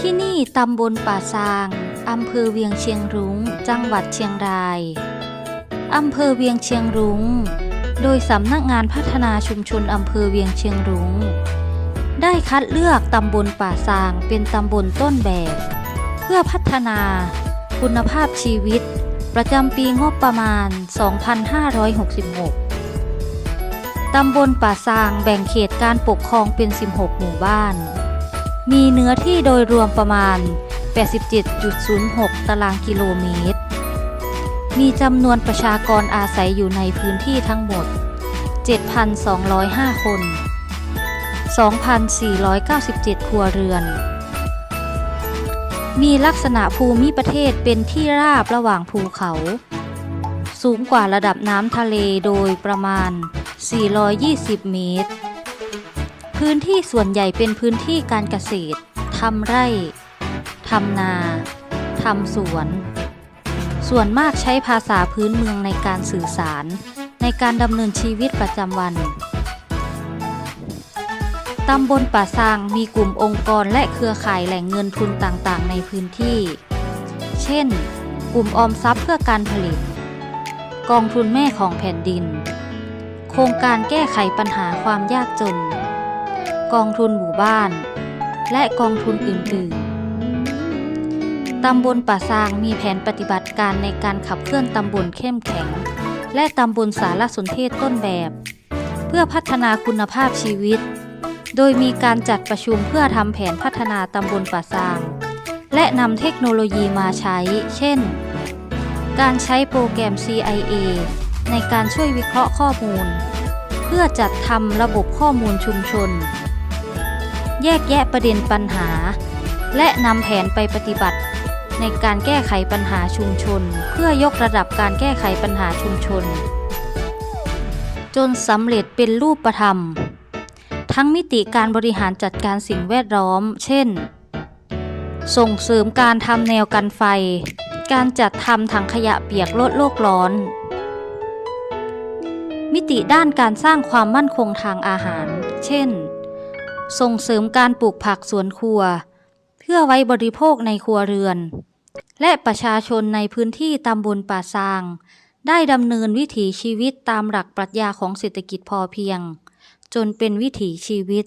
ที่นี่ตำบลป่าซางอำเภอเวียงเชียงรุง้ง จังหวัดเชียงรายอำเภอเวียงเชียงรุง้ง โดยสำนักงานพัฒนาชุมชนอำเภอเวียงเชียงรุง้ง ได้คัดเลือกตำบลป่าซางเป็นตำบลต้นแบบ เพื่อพัฒนา คุณภาพชีวิต ประจำปีงบประมาณ 2566 ตำบลป่าซางแบ่งเขตการปกครองเป็น 16 หมู่บ้าน มีเนื้อที่โดยรวมประมาณ 87.06 ตารางกิโลเมตร มีจำนวนประชากรอาศัยอยู่ในพื้นที่ทั้งหมด 7,205 คน 2,497 ครัวเรือน มีลักษณะภูมิประเทศเป็นที่ราบระหว่างภูเขา สูงกว่าระดับน้ำทะเลโดยประมาณ 420 เมตร พื้นที่ส่วนใหญ่เป็นพื้นที่การเกษตรทำไร่ทำนาทำสวน ส่วนมากใช้ภาษาพื้นเมืองในการสื่อสาร ในการดำเนินชีวิตประจำวันตำบลป่าซางมีกลุ่มองค์กรและเครือข่ายแหล่งเงินทุนต่างๆ ในพื้นที่ เช่น กลุ่มออมทรัพย์เพื่อการผลิต กองทุนแม่ของแผ่นดิน โครงการแก้ไขปัญหาความยากจน กองทุนหมู่บ้าน และกองทุนอื่นๆ ตำบลป่าซางมีแผนปฏิบัติการในการขับเคลื่อนตำบลเข้มแข็ง และตำบลสารสนเทศต้นแบบ เพื่อพัฒนาคุณภาพชีวิต โดยมีการจัดประชุมเพื่อทำแผนพัฒนาตำบลป่าซาง และนำเทคโนโลยีมาใช้ เช่น การใช้โปรแกรม CIA ในการช่วยวิเคราะห์ข้อมูล เพื่อจัดทำระบบข้อมูลชุมชน แยกแยะประเด็นปัญหา และนำแผนไปปฏิบัติ ในการแก้ไขปัญหาชุมชน เพื่อยกระดับการแก้ไขปัญหาชุมชน จนสำเร็จเป็นรูปธรรม ทั้งมิติการบริหารจัดการสิ่งแวดล้อม เช่น ส่งเสริมการทำแนวกันไฟ การจัดทำถังขยะเปียกลดโลกร้อน มิติด้านการสร้างความมั่นคงทางอาหาร เช่น ส่งเสริมการปลูกผักสวนครัว เพื่อไว้บริโภคในครัวเรือน และประชาชนในพื้นที่ตำบลป่าซาง ได้ดำเนินวิถีชีวิตตามหลักปรัชญาของเศรษฐกิจพอเพียง จนเป็นวิถีชีวิต